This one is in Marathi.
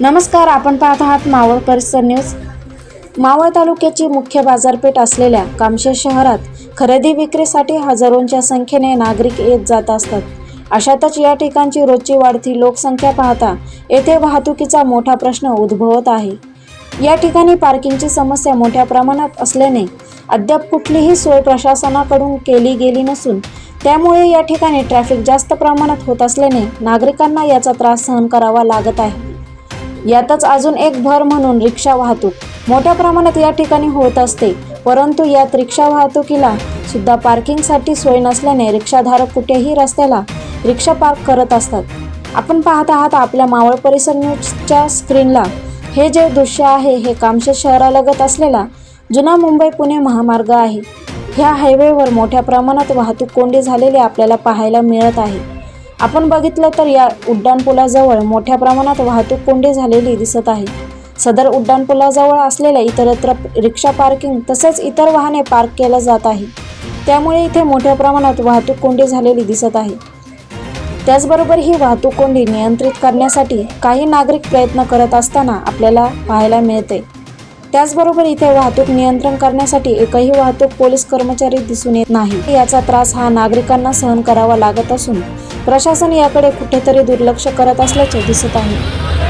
नमस्कार आपण पाहत आहात मावळ परिसर न्यूज. मावळ तालुक्याची मुख्य बाजारपेठ असलेल्या कामशेत शहरात खरेदी विक्रीसाठी हजारोंच्या संख्येने नागरिक येत जात असतात. अशातच या ठिकाणची रोजची वाढती लोकसंख्या पाहता येथे वाहतुकीचा मोठा प्रश्न उद्भवत आहे. या ठिकाणी पार्किंगची समस्या मोठ्या प्रमाणात असल्याने अद्याप कुठलीही सोय प्रशासनाकडून केली गेली नसून त्यामुळे या ठिकाणी ट्रॅफिक जास्त प्रमाणात होत असल्याने नागरिकांना याचा त्रास सहन करावा लागत आहे. यातच अजून एक भर म्हणून रिक्षा वाहतूक मोठ्या प्रमाणात या ठिकाणी होत असते. परंतु यात रिक्षा वाहतुकीला सुद्धा पार्किंगसाठी सोय नसल्याने रिक्षाधारक कुठेही रस्त्याला रिक्षा पार्क करत असतात. आपण पाहत आहात आपल्या मावळ परिसर न्यूजच्या स्क्रीनला. हे जे दृश्य आहे हे कामशेत शहरालगत असलेला जुना मुंबई पुणे महामार्ग आहे. ह्या हायवेवर मोठ्या प्रमाणात वाहतूक कोंडी झालेली आपल्याला पाहायला मिळत आहे. आपण बघितलं तर या उड्डाणपुलाजवळ मोठ्या प्रमाणात वाहतूक कोंडी झालेली दिसत आहे. सदर उड्डाणपुलाजवळ असलेल्या इतरत्र रिक्षा पार्किंग तसेच इतर वाहने पार्क केल्या जात आहे. त्यामुळे इथे मोठ्या प्रमाणात वाहतूक कोंडी झालेली दिसत आहे. त्याचबरोबर ही वाहतूक कोंडी नियंत्रित करण्यासाठी काही नागरिक प्रयत्न करत असताना आपल्याला पाहायला मिळते. त्याचबरोबर इथे वाहतूक नियंत्रण करण्यासाठी एकही वाहतूक पोलीस कर्मचारी दिसून येत नाही. याचा त्रास हा नागरिकांना सहन करावा लागत असून प्रशासन याकडे कुठेतरी दुर्लक्ष करत असल्याचे दिसत आहे.